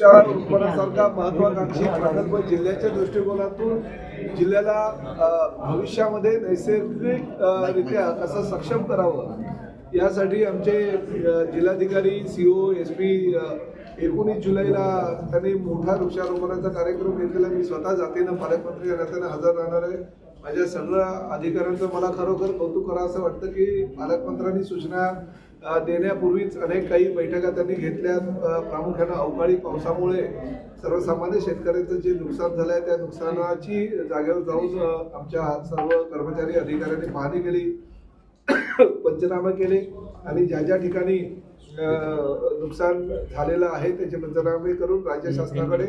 शाळा महत्वाकांक्षी प्रकल्प जिल्ह्याच्या दृष्टिकोनातून जिल्ह्याला भविष्यामध्ये नैसर्गिक रित्या कसं सक्षम करावं यासाठी आमचे जिल्हाधिकारी जिल्हाधिकारी सीओ एस पी एकोणीस जुलैला त्यांनी मोठा वृक्षारोपणाचा कार्यक्रम घेतलेला. मी स्वतः जातीनं पालकमंत्री नात्यानं हजर राहणार आहे. म्हणजे माझ्या सगळ्या अधिकाऱ्यांचं मला खरोखर कौतुक करावं असं वाटतं की पालकमंत्र्यांनी सूचना देण्यापूर्वीच अनेक काही बैठका त्यांनी घेतल्या प्रामुख्यानं अवकाळी पावसामुळे सर्वसामान्य शेतकऱ्यांचं जे नुकसान झालं आहे त्या नुकसानाची जागेवर जाऊन आमच्या सर्व कर्मचारी अधिकाऱ्यांनी पाहणी केली पंचनामा केले आणि ज्या ज्या ठिकाणी नुकसान झालेलं आहे त्याचे पंचनामे करून राज्य शासनाकडे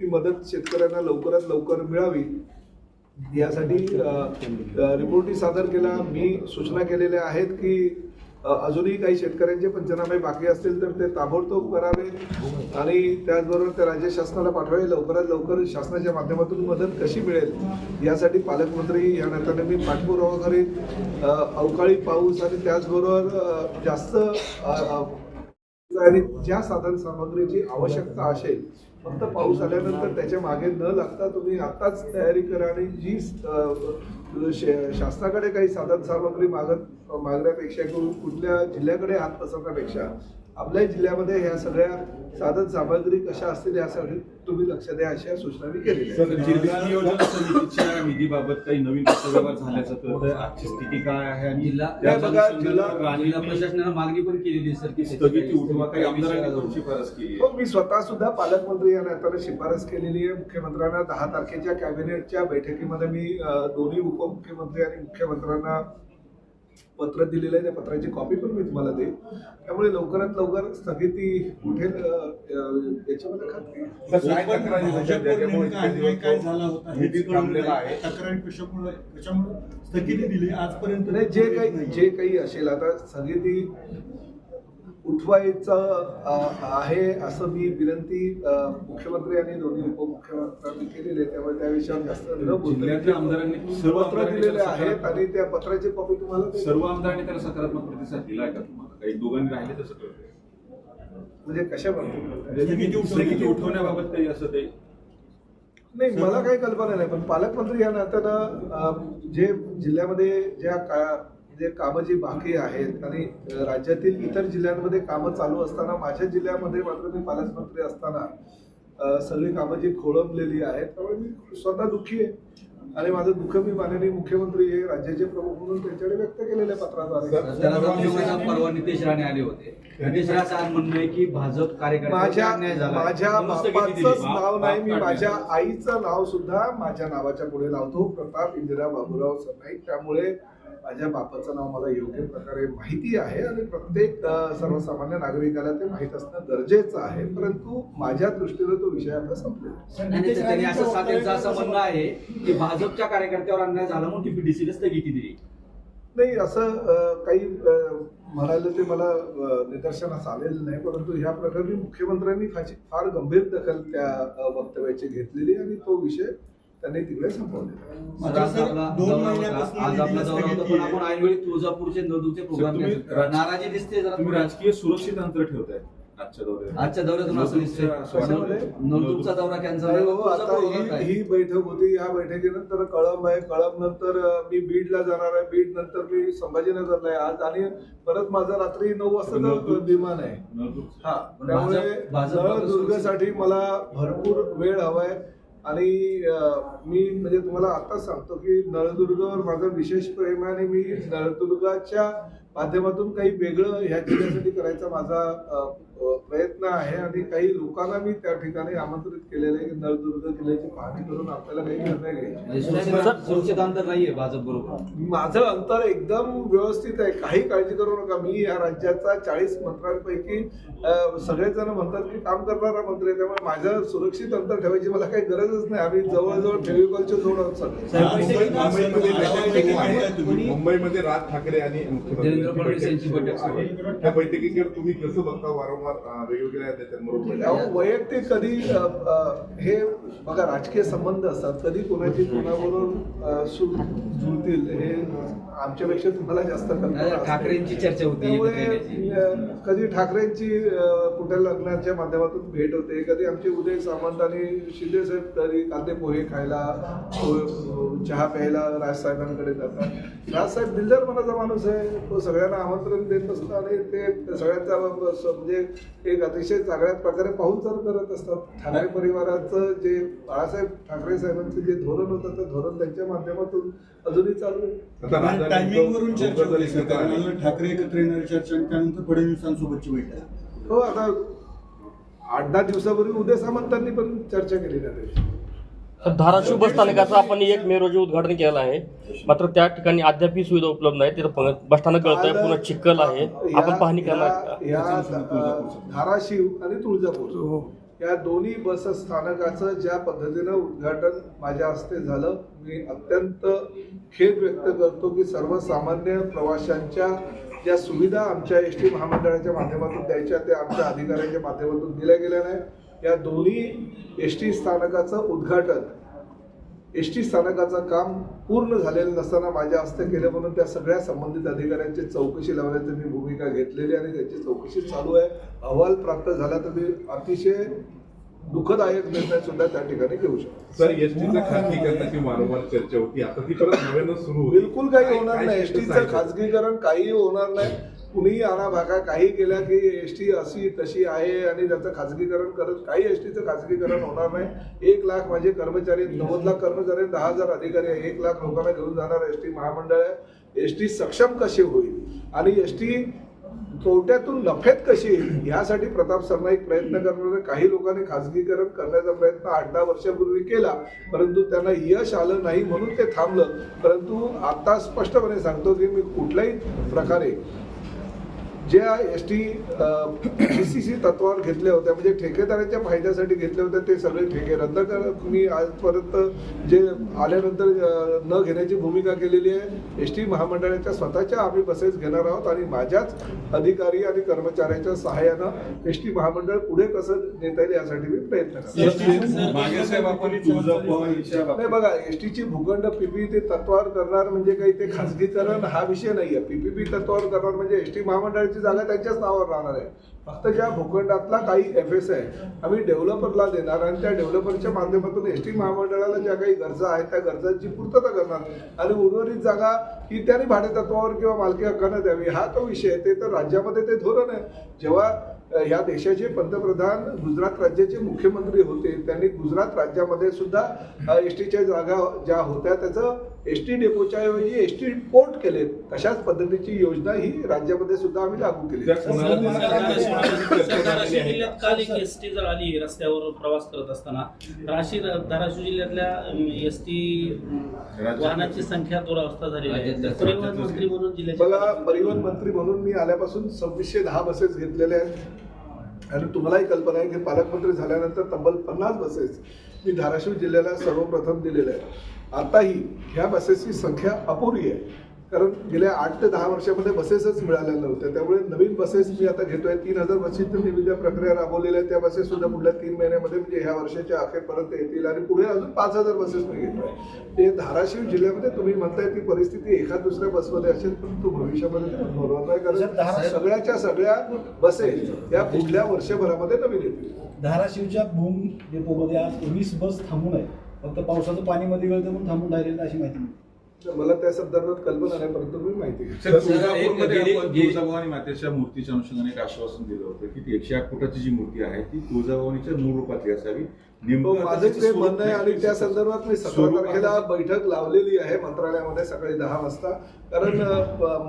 ती मदत शेतकऱ्यांना लवकरात लवकर मिळावी. यासाठी रिपोर्टही सादर केला. मी सूचना केलेल्या आहेत की अजूनही काही शेतकऱ्यांचे पंचनामे बाकी असतील तर ते ताबडतोब करावे आणि त्याचबरोबर ते राज्य शासनाला पाठवावे. लवकरात लवकर शासनाच्या माध्यमातून मदत कशी मिळेल यासाठी पालकमंत्री या नात्याने मी पाठपुरावा करीन. अवकाळी पाऊस आणि त्याचबरोबर जास्त आणि ज्या साधन सामग्रीची आवश्यकता असेल फक्त पाऊस आल्यानंतर त्याच्यामागे न लागता तुम्ही आताच तयारी करा आणि जी शासनाकडे काही साधन सामग्री मागत मागण्यापेक्षा किंवा कुठल्या जिल्ह्याकडे हात पसरण्यापेक्षा आपल्या जिल्ह्यामध्ये ह्या सगळ्या साधन सामग्री कशा असतील यासाठी तुम्ही लक्ष द्या अशा सूचना मी केलेल्या आहेत. सर, जिल्हा नियोजन समितीच्या निधीबाबत काही नवीन पत्रव्यवहार झाल्याचं कळतंय आजची स्थिती काय आहे आणि जिल्हा- त्या बघा, मागणी पण केलेली सर की स्थगिती उठवा काही आमदारांनी शिफारस केली हो मी स्वतः सुद्धा पालकमंत्री या नात्याने शिफारस केलेली आहे. मुख्यमंत्र्यांना दहा तारखेच्या कॅबिनेटच्या बैठकीमध्ये मी दोन्ही उपमुख्यमंत्री आणि मुख्यमंत्र्यांना पत्र दिलेलं आहे त्या पत्राची कॉपी पण मी तुम्हाला देईन. त्यामुळे लवकरात लवकर स्थगिती उठेल याच्यामध्ये खात्री हे आजपर्यंत नाही जे काही जे काही असेल आता स्थगिती उठवायचं आहे असं मी विनंती मुख्यमंत्री आणि दोन्ही उपमुख्यमंत्र्यांनी केलेली आहे. त्यामुळे त्या विषयावर जास्त न आमदारांनी सर्व पत्र दिलेले आहेत आणि त्या पत्राची कॉपी तुम्हाला. सर्व आमदारांनी त्याला सकारात्मक प्रतिसाद दिलाय का तुम्हाला? काही दोघांनी राहिले तसं म्हणजे कशा उठवण्याची- स्थगिती उठवण्याबाबत काही असं काही नाही मला काही कल्पना नाही पण पालकमंत्री या नात्यानं जे जिल्ह्यामध्ये ज्या का जे कामं जी बाकी आहेत आणि राज्यातील इतर जिल्ह्यांमध्ये कामं चालू असताना माझ्या जिल्ह्यामध्ये मात्र मी पालकमंत्री असताना सगळी कामं जी खोळंबलेली आहेत त्यामुळे मी स्वतः दुःखी आहे. आणि माझं दुःख मी माननीय मुख्यमंत्री हे राज्याचे प्रमुख म्हणून त्यांच्याकडे व्यक्त केलेल्या पत्राद्वारे. त्याला जाऊन परवा नितेश राणे आले होते. नितेश राणेचं आज म्हणणं आहे की भाजप कार्यकर्त्यांचा माझ्या. बापाचंच नाव नाही मी माझ्या. आईचं नाव सुद्धा माझ्या नावाच्या पुढे लावतो. प्रताप इंदिरा बाबूराव सरनाईक त्यामुळे माझ्या बापाचं नाव मला योग्य प्रकारे माहिती आहे आणि प्रत्येक सर्वसामान्य नागरिकाला ते माहीत असणं गरजेचं आहे. परंतु माझ्या दृष्टीने तो विषय आता संपलेला असं साधेचं असं म्हणणं आहे की भाजपच्या कार्यकर्त्यावर अन्याय झाला म्हणून टीपीडीसीने स्थगिती दिली. नाही असं काही म्हणायला ते मला निदर्शनास आलेलं नाही परंतु ह्या प्रकरणी मुख्यमंत्र्यांनी फार गंभीर दखल त्या वक्तव्याची घेतलेली आणि तो विषय त्यांनी तिकडे संपवलेला आहे. मात्र आज सर, आपला दोन दौरा महिन्यापासून होता. आज आपला निधीला दौरा होता स्थगिती पण आहे. आपण ऐनवेळी तुळजापूरचे प्रोग्राम तुम्ही नाराजी दिसते जरा तुम्ही थोडी. राजकीय सुरक्षित अंतर ठेवताय आजच्या दौऱ्यात आजच्या दौऱ्यातून असं दिसतंय दौरा कॅन्सल नाही हो, आता ही? ही बैठक होती या बैठकीनंतर कळंब आहे कळंब नंतर अ, मी बीडला जाणार आहे बीड नंतर मी संभाजीनगरला आहे आज आणि परत माझं रात्री नऊ वाजता. विमान आहे. हा पण त्यामुळे भाजप- भाजप बाबत नळदुर्गसाठी मला भरपूर वेळ हवाय आणि मी म्हणजे तुम्हाला आताच सांगतो की नळदुर्गवर माझा विशेष प्रेम आहे आणि मी नळदुर्गाच्या माध्यमातून काही वेगळं ह्या जिल्ह्यासाठी करायचा माझा प्रयत्न प्रयत्न आहे आणि काही लोकांना मी त्या ठिकाणी आमंत्रित केलेलं आहे की नळदुर्ग जिल्ह्याची पाहणी करून आपल्याला काही निर्णय घ्यायचे म्हणजे सुरक्षित सुरक्षित अंतर नाहीये भाजप बरोबर. माझं अंतर एकदम व्यवस्थित आहे. काही काळजी करू नका. मी या राज्याचा चाळीस मंत्र्यांपैकी सगळेजण म्हणतात की काम करणारा मंत्री आहे त्यामुळे माझं सुरक्षित अंतर ठेवायची मला काही गरजच नाही. आम्ही जवळजवळ फेविकॉलच्या जोड सगळे. मुंबईमध्ये राज ठाकरे आणि मुख्यमंत्री देवेंद्र फडणवीस यांची बैठक सुरू आहे. त्या बैठकीकडे तुम्ही कसं बघता वारंवार वेगवेगळ्या वैयक्तिक कधी हे बघा राजकीय संबंध असतात. कधी कोणाची कोणाबरोबर जुळतील हे आमच्यापेक्षा तुम्हाला जास्त. ठाकरेंची चर्चा होती कधी ठाकरेंची कुठे लग्नाच्या माध्यमातून भेट होते कधी आमचे उदय सामंत आणि शिंदे साहेब कधी कांदे पोहे खायला चहा प्यायला राजसाहेबांकडे जातात. राजसाहेब दिलदार मनाचा माणूस आहे तो सगळ्यांना आमंत्रण देत असतो आणि ते सगळ्यांचा म्हणजे एक अतिशय चांगल्या प्रकारे पाहुणचार करत असतात. ठाकरे परिवाराचं जे बाळासाहेब ठाकरे साहेबांचं जे धोरण होतं ते धोरण त्यांच्या माध्यमातून अजूनही चालू आहे. आता राजा टायमिंग वरून नेमकं चर्चा ठाकरे एकत्र येणारी चर्चा आणि त्यानंतर फडणवीसांसोबतची बैठक. हो आता आठ दहा दिवसापूर्वी उदय सामंतांनी पण चर्चा केली त्याच्याशी तर धाराशिव बस स्थानकाचं आपण एक मे रोजी उद्घाटन केलं आहे. मात्र त्या ठिकाणी अद्याप ही सुविधा उपलब्ध नाही. तिथं बस स्थानक आहे पुन्हा चिखल आहे. या- आपण पाहणी करणार या- धाराशिव आणि तुळजापूर. या दोन्ही बस स्थानकाचं ज्या पद्धतीनं उद्घाटन माझ्या हस्ते झालं मी अत्यंत खेद व्यक्त करतो की सर्वसामान्य प्रवाशांच्या ज्या सुविधा आमच्या एस टी महामंडळाच्या माध्यमातून द्यायच्या त्या आमच्या अधिकाऱ्यांच्या माध्यमातून दिल्या गेल्या नाही. या दोन्ही एस टी स्थानकाचं उद्घाटन एस टी स्थानकाचं काम पूर्ण झालेलं नसताना माझ्या हस्ते केलं म्हणून त्या सगळ्या संबंधित अधिकाऱ्यांची चौकशी लावण्याची मी भूमिका घेतलेली आणि त्याची चौकशी चालू आहे. अहवाल प्राप्त झाला तर मी अतिशय दुःखदायक निर्णय सुद्धा त्या ठिकाणी घेऊ शकतो. सर एसटीचं खासगीकरणाची वारंवार चर्चा होती? आता ती परत नव्यानं सुरू बिलकुल काही होणार नाही. एसटीचं सांगितलं? खाजगीकरण काही होणार नाही. कुणीही आणा भागा काही केल्या की एसटी अशी तशी आहे आणि त्याचं खाजगीकरण करत काही एसटीचं खाजगीकरण होणार नाही. एक लाख माझे कर्मचारी नव्वद लाख कर्मचारी दहा हजार अधिकारी आहे. एक लाख लोकांना घेऊन जाणार एसटी महामंडळ आहे. एसटी सक्षम कशी होईल? आणि एसटी तोट्यातून नफ्यात कशी येईल? यासाठी प्रताप सरनाईक प्रयत्न करणारे काही लोकांनी खाजगीकरण करण्याचा प्रयत्न आठ दहा वर्षापूर्वी केला परंतु त्यांना यश आलं नाही म्हणून ते थांबलं. परंतु आता स्पष्टपणे सांगतो की मी कुठल्याही प्रकारे ज्या S T C C C तत्वावर घेतल्या होत्या म्हणजे ठेकेदाराच्या फायद्यासाठी घेतले होते ते सगळे ठेके रद्द कर. मी आजपर्यंत जे आल्यानंतर न घेण्याची भूमिका केलेली आहे एस टी महामंडळाच्या स्वतःच्या आम्ही बसेस घेणार आहोत आणि माझ्याच अधिकारी आणि कर्मचाऱ्यांच्या सहाय्यानं एस टी महामंडळ पुढे कसं नेता येईल यासाठी मी प्रयत्न नाही बघा एसटीची भूखंड पीपी ते तत्वावर करणार म्हणजे काही ते खासगीकरण हा विषय नाहीये. पीपीपी तत्वावर करणार म्हणजे एसटी महामंडळाची जागा त्यांच्याच नावावर राहणार आहे. फक्त ज्या भूखंडातला काही एफ एस आहे आम्ही डेव्हलपरला देणार आणि त्या डेव्हलपरच्या माध्यमातून एस टी महामंडळाला ज्या काही गरजा आहेत त्या गरजांची पूर्तता करणार. आणि उर्वरित जागा ही त्यांनी भाडेतत्वावर किंवा मालकी हक्कानं द्यावी. हा तो विषय आहे. ते तर राज्यामध्ये ते धोरण आहे. जेव्हा ह्या या देशाचे पंतप्रधान गुजरात राज्याचे मुख्यमंत्री होते त्यांनी गुजरात राज्यामध्ये सुद्धा एस टीच्या जागा ज्या होत्या त्याचं एस टी डेपोच्या ऐवजी एस टी पोर्ट केले तशाच पद्धतीची योजना ही राज्यामध्ये सुद्धा आम्ही लागू केली. धाराशिव जिल्ह्यात काल एक एस टी जर आली रस्त्यावर प्रवास करत असताना राशी धाराशिव जिल्ह्यातल्या एस टी वाहनाची संख्या दुरावस्था झालेली आहे. परिवहन मंत्री म्हणून जिल्ह्याचे बघा परिवहन मंत्री म्हणून मी आल्यापासून सव्वीसशे दहा बसेस घेतलेल्या आहेत. आणि तुम्हालाही कल्पना आहे की पालकमंत्री झाल्यानंतर तब्बल पन्नास बसेस मी धाराशिव जिल्ह्याला सर्वप्रथम दिलेल्या आहेत. आताही ह्या बसेसची संख्या अपुरी आहे. कारण गेल्या आठ ते दहा वर्षामध्ये बसेसच मिळालेल्या नव्हत्या. त्यामुळे नवीन बसेस मी आता घेतोय. तीन हजार मी ज्या प्रक्रिया राबवलेल्या आहेत. त्या बसेस सुद्धा पुढल्या तीन महिन्यामध्ये म्हणजे ह्या वर्षाच्या अखेरपर्यंत येतील आणि पुढे अजून पाच हजार बसेस मी घेतोय. ते धाराशिव जिल्ह्यामध्ये तुम्ही म्हणताय ती परिस्थिती एखाद दुसऱ्या बसमध्ये असेल परंतु भविष्यामध्ये ते होणार नाही. कारण सगळ्याच्या सगळ्या बसेस या पुढल्या वर्षभरामध्ये नवीन येतील. धाराशिवच्या भूम डेपोमध्ये आज वीस बस थांबून आहे. फक्त पावसाचं पाणी मध्ये गेलं म्हणून थांबून राहिलेलं अशी माहिती मिळते. तर मला त्या संदर्भात कल्पना नाही परंतु मी माहिती तुळजाभवानी मातेच्या मूर्तीच्या अनुषंगाने एक आश्वासन दिलं होतं की ती एकशे आठ फुटाची जी मूर्ती आहे ती तुळजाभवानीच्या मूळ रूपातली असावी हो, माझं ते म्हणणं आहे आणि नाही. त्या संदर्भात मी सतरा तारखेला. बैठक लावलेली आहे मंत्रालयामध्ये सकाळी दहा वाजता कारण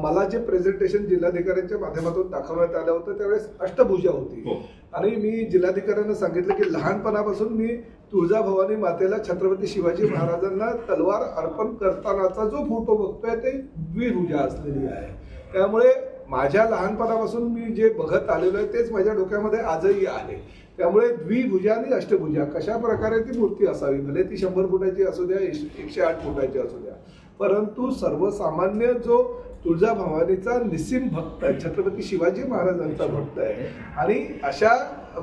मला जे प्रेझेंटेशन जिल्हाधिकाऱ्यांच्या माध्यमातून दाखवण्यात आलं होतं त्यावेळेस अष्टभुजा होती हो. आणि मी जिल्हाधिकाऱ्यांना सांगितलं की लहानपणापासून मी तुळजाभवानी मातेला छत्रपती शिवाजी महाराजांना तलवार अर्पण करतानाचा जो फोटो बघतोय ते द्विभुजा असलेली आहे. त्यामुळे माझ्या लहानपणापासून मी जे बघत आलेलो आहे तेच माझ्या डोक्यामध्ये आजही आहे. त्यामुळे द्विभुजा आणि अष्टभुजा कशा प्रकारे ती मूर्ती असावी? भले ती शंभर फुटाची असू द्या एकशे आठ फुटाची असू द्या. परंतु सर्वसामान्य जो तुळजाभवानीचा निसीम भक्त आहे छत्रपती शिवाजी महाराजांचा भक्त आहे. आणि अशा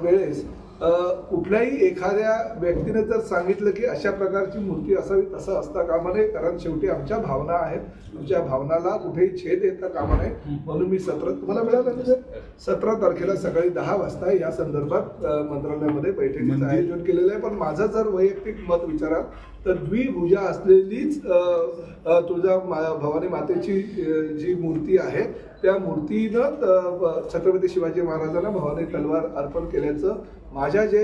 वेळेस कुठल्याही एखाद्या व्यक्तीने जर सांगितलं की अशा प्रकारची मूर्ती असावी तसं असता कामा नये कारण शेवटी आमच्या भावना आहेत. आमच्या भावनाला कुठेही छेद येता कामा नये. म्हणून मी सतरा तुम्हाला मिळालं ना सतरा तारखेला सकाळी दहा वाजता या संदर्भात मंत्रालयामध्ये बैठकीचं मंदिर- आयोजन केलेलं आहे. पण माझं जर वैयक्तिक मत विचाराल तर द्विभुजा असलेलीच मा- भवानी मातेची जी मूर्ती आहे त्या मूर्तीनं छत्रपती शिवाजी महाराजांना भवानी तलवार अर्पण केल्याचं माझ्या जे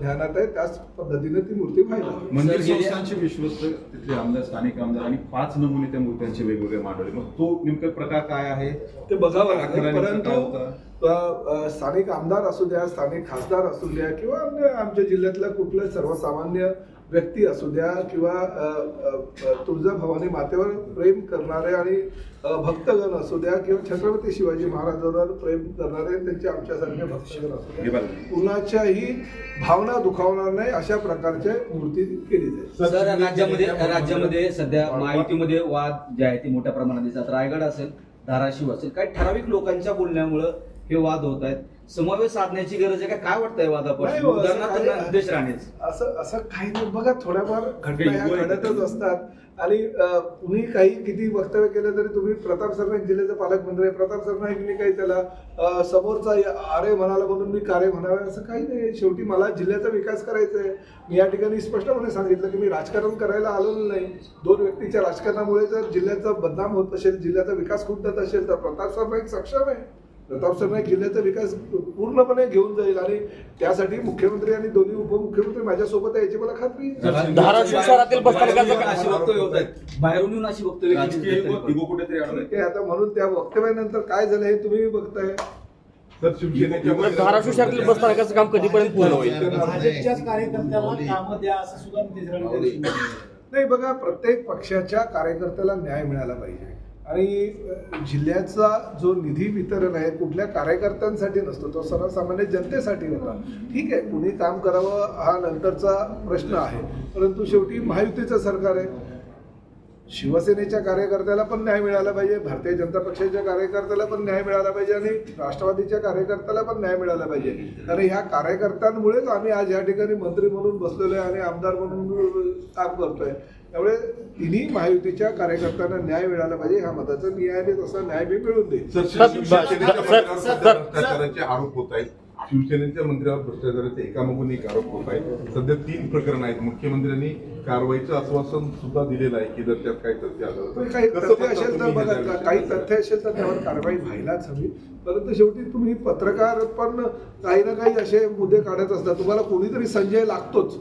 ध्यानात आहे त्याच पद्धतीने ती मूर्ती व्हायला. मंदिर संस्थांचे विश्वस्त तिथले आमदार स्थानिक आमदार आणि पाच नमुने त्या मूर्त्यांचे वेगवेगळे मांडवले. मग तो नेमका प्रकार काय आहे? ते बघावं लागेल. परंतु स्थानिक आमदार असू द्या स्थानिक खासदार असू द्या किंवा अन्य आमच्या जिल्ह्यातल्या कुठले सर्वसामान्य व्यक्ती असू द्या किंवा अ, तुळजाभवानी मातेवर प्रेम करणारे आणि भक्तगण असू द्या किंवा छत्रपती शिवाजी महाराजांवर प्रेम करणारे त्यांचे आमच्यासारखे भक्तगण असू हे द्या. कुणाच्याही भावना दुखावणार नाही अशा प्रकारच्या मूर्ती केली जाईल. राज्यामध्ये राज्यामध्ये सध्या महायुतीमध्ये वाद जे आहे ते मोठ्या प्रमाणात दिसतात. रायगड असेल धाराशिव असेल काही ठराविक लोकांच्या बोलण्यामुळं हे वाद होत आहेत. समावेश साधण्याची गरज आहे का? काय वाटतंय नाही वादापासून हो, असं उदाहरणार्थ काही- राणेच असं असं काही नाही. बघा थोड्याफार घटना ह्या घडतच असतात. आणि अं, कुणी काही किती वक्तव्य केलं तरी तुम्ही प्रताप सरनाईक जिल्ह्याचे पालकमंत्री आहे. प्रताप सरनाईकनी काही त्याला अं, समोरचा या- आरे म्हणाला म्हणून मी कार्य म्हणावे असं काही नाही. शेवटी मला जिल्ह्याचा विकास करायचा आहे. मी या ठिकाणी स्पष्टपणे सांगितलं की मी राजकारण करायला आलेलो नाही. दोन व्यक्तीच्या राजकारणामुळे जर जिल्ह्याचा बदनाम होत असेल जिल्ह्याचा विकास खुंटत असेल तर प्रताप सरनाईक सक्षम आहे. प्रताप सरनाईक जिल्ह्याचा विकास पूर्णपणे घेऊन जाईल आणि त्यासाठी मुख्यमंत्री आणि दोन्ही उपमुख्यमंत्री माझ्यासोबत आहे याची मला खात्री आहे. धाराशिव शहरातील बाहेरून येऊन अशी वक्तव्य होत आहेत. बाहेरून येऊन अशी वक्तव्य केली. राजकीय जात आहेत. इगो कुठेतरी अडवलाय ठीक आहे आता म्हणून त्या वक्तव्यानंतर काय झालं हे तुम्ही बघताय. तर शिवसेनेच्या तर धाराशिव शहरातील बसस्थानकाचं काम कधीपर्यंत पूर्ण होईल? भाजपच्याच कार्यकर्त्याला कामं द्या असं सुद्धा नितेश राणे त्या दिवशी म्हणाले. नाही बघा प्रत्येक पक्षाच्या कार्यकर्त्याला न्याय मिळाला पाहिजे. आणि जिल्ह्याचा जो निधी वितरण आहे कुठल्या कार्यकर्त्यांसाठी नसतो तो सर्वसामान्य जनतेसाठी होता. ठीक आहे कुणी काम करावं हा नंतरचा प्रश्न आहे. परंतु शेवटी महायुतीचं सरकार आहे. शिवसेनेच्या कार्यकर्त्याला पण न्याय मिळाला पाहिजे भारतीय जनता पक्षाच्या कार्यकर्त्याला पण न्याय मिळाला पाहिजे आणि राष्ट्रवादीच्या कार्यकर्त्याला पण न्याय मिळाला पाहिजे. कारण ह्या कार्यकर्त्यांमुळेच आम्ही आज या ठिकाणी मंत्री म्हणून बसलेलो आहे आणि आमदार म्हणून काम करतोय. त्यामुळे तिन्ही महायुतीच्या कार्यकर्त्यांना न्याय मिळाला पाहिजे ह्या मताचा आणि तसा न्याय मी मिळून देईल सर, सर, शिवसेनेच्या सर, मंत्र्यावर सर, सध्या सर, भ्रष्टाचाराचे आरोप होत आहेत. शिवसेनेच्या मंत्र्यावर भ्रष्टाचाराचे एकामागून एक आरोप होत आहेत सध्या तीन प्रकरण आहेत. मुख्यमंत्र्यांनी कारवाईचं आश्वासन सुद्धा दिलेलं आहे की जर त्यात काही तथ्य आलं काही कसं तथ्य असेल तर बघा हे काही तथ्य असेल तर त्यावर कारवाई व्हायलाच हवी. परंतु शेवटी तुम्ही पत्रकार पण काही ना काही असे मुद्दे काढत असतात तुम्हाला कोणीतरी संजय लागतोच.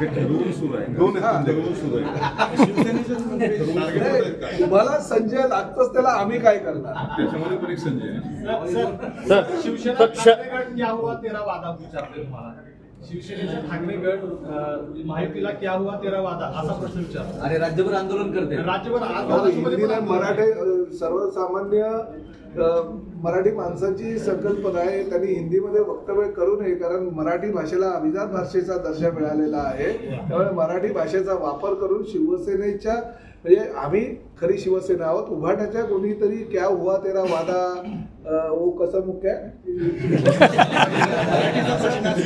हे हा. तुम्हाला संजय लागतोच त्याला आम्ही काय करणार? त्याच्यामध्ये पण एक संजय शिवसेना हुआ तेरा वादा विचारते तुम्हाला. शिवसेनेचा ठाकरे गट अं, महायुतीला क्या हुआ तेरा वादा असा प्रश्न विचारतो. आणि राज्यभर आंदोलन करते. राज्यभर पण मराठी सर्वसामान्य मराठी माणसाची संकल्पना आहे. त्यांनी हिंदीमध्ये वक्तव्य करू नये कारण मराठी भाषेला अभिजात भाषेचा दर्जा मिळालेला आहे. त्यामुळे मराठी भाषेचा वापर करून शिवसेनेच्या म्हणजे आम्ही खरी शिवसेना आहोत. उभाटाच्या कोणीतरी क्या हुआ तेरा वादा वो कसं मुख्य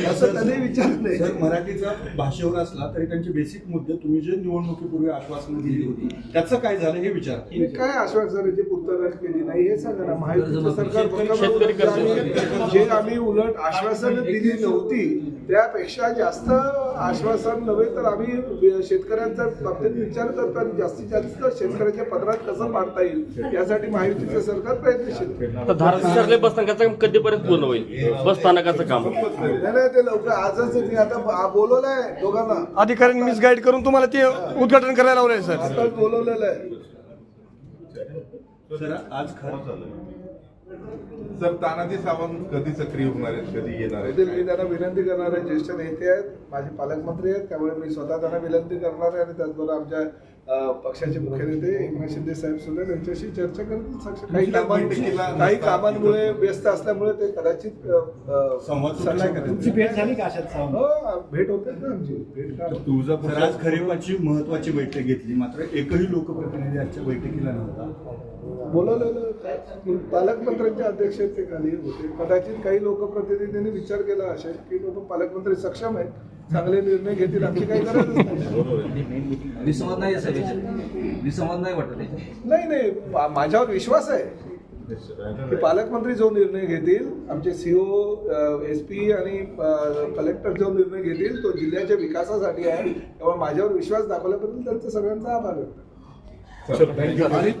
असं त्यांनी विचारलं नाही. सर मराठीचा भाषेवर असला तरी त्यांचे बेसिक मुद्दे तुम्ही जे निवडणुकीपूर्वी आश्वासनं दिली होती त्याचं काय झालं हे विचार. काय आश्वासनाची पूर्तता केली नाही हे सांगा ना. माहितीचं सरकार जे आम्ही उलट आश्वासन दिली नव्हती त्यापेक्षा जास्त आश्वासन नव्हे तर आम्ही शेतकऱ्यांच्या बाबतीत विचार करतो आणि जास्तीत जास्त शेतकऱ्याच्या पदरात कसं पाडता येईल यासाठी महायुतीचं सरकार प्रयत्नशील. आहे. बसस्थानकाचं कधीपर्यंत पूर्ण होईल? बसस्थानकाचं काम? नाही नाही ते लवकर आजच मी आता ब- बोलवलंय दोघांना. अधिकाऱ्यांनी मिसगाईड करून तुम्हाला ते उद्घाटन करायला लावलंय सर. आताच बोलवलेलं आहे. सर आज खरं सर तानाजी सावंत कधी सक्रिय होणार आहेत? कधी येणार आहेत? मी त्यांना विनंती करणार आहे ज्येष्ठ नेते आहेत माझे पालकमंत्री आहेत त्यामुळे मी स्वतः त्यांना विनंती करणार आहे आणि त्याचबरोबर आमच्या पक्षाचे मुख्य नेते एकनाथ शिंदे साहेब सुद्धा त्यांच्याशी चर्चा करतील सक्ष- काही कामांमुळे व्यस्त असल्यामुळे ते कदाचित करत. तुमची भेट झाली का? हो भेट होते ना आमची भेट तुळजापूर आज खरीपाची महत्वाची बैठक घेतली मात्र एकही लोकप्रतिनिधी आजच्या बैठकीला नव्हता बोलवलेलं? पालकमंत्र्यांच्या अध्यक्षतेखाली होते कदाचित काही लोकप्रतिनिधींनी विचार केला असेल की बाबा पालकमंत्री सक्षम आहेत चांगले निर्णय घेतील आमची काही गरजच नाही. विसंवाद नाही असेल याच्यात विसंवाद नाही वाटत याच्यात नाही नाही मा- माझ्यावर विश्वास आहे की पालकमंत्री जो निर्णय घेतील आमचे सीओ एस पी आणि कलेक्टर जो निर्णय घेतील तो जिल्ह्याच्या विकासासाठी आहे. त्यामुळे माझ्यावर विश्वास दाखवल्याबद्दल त्यांचा सगळ्यांचा आभार व्यक्त करतो. आणि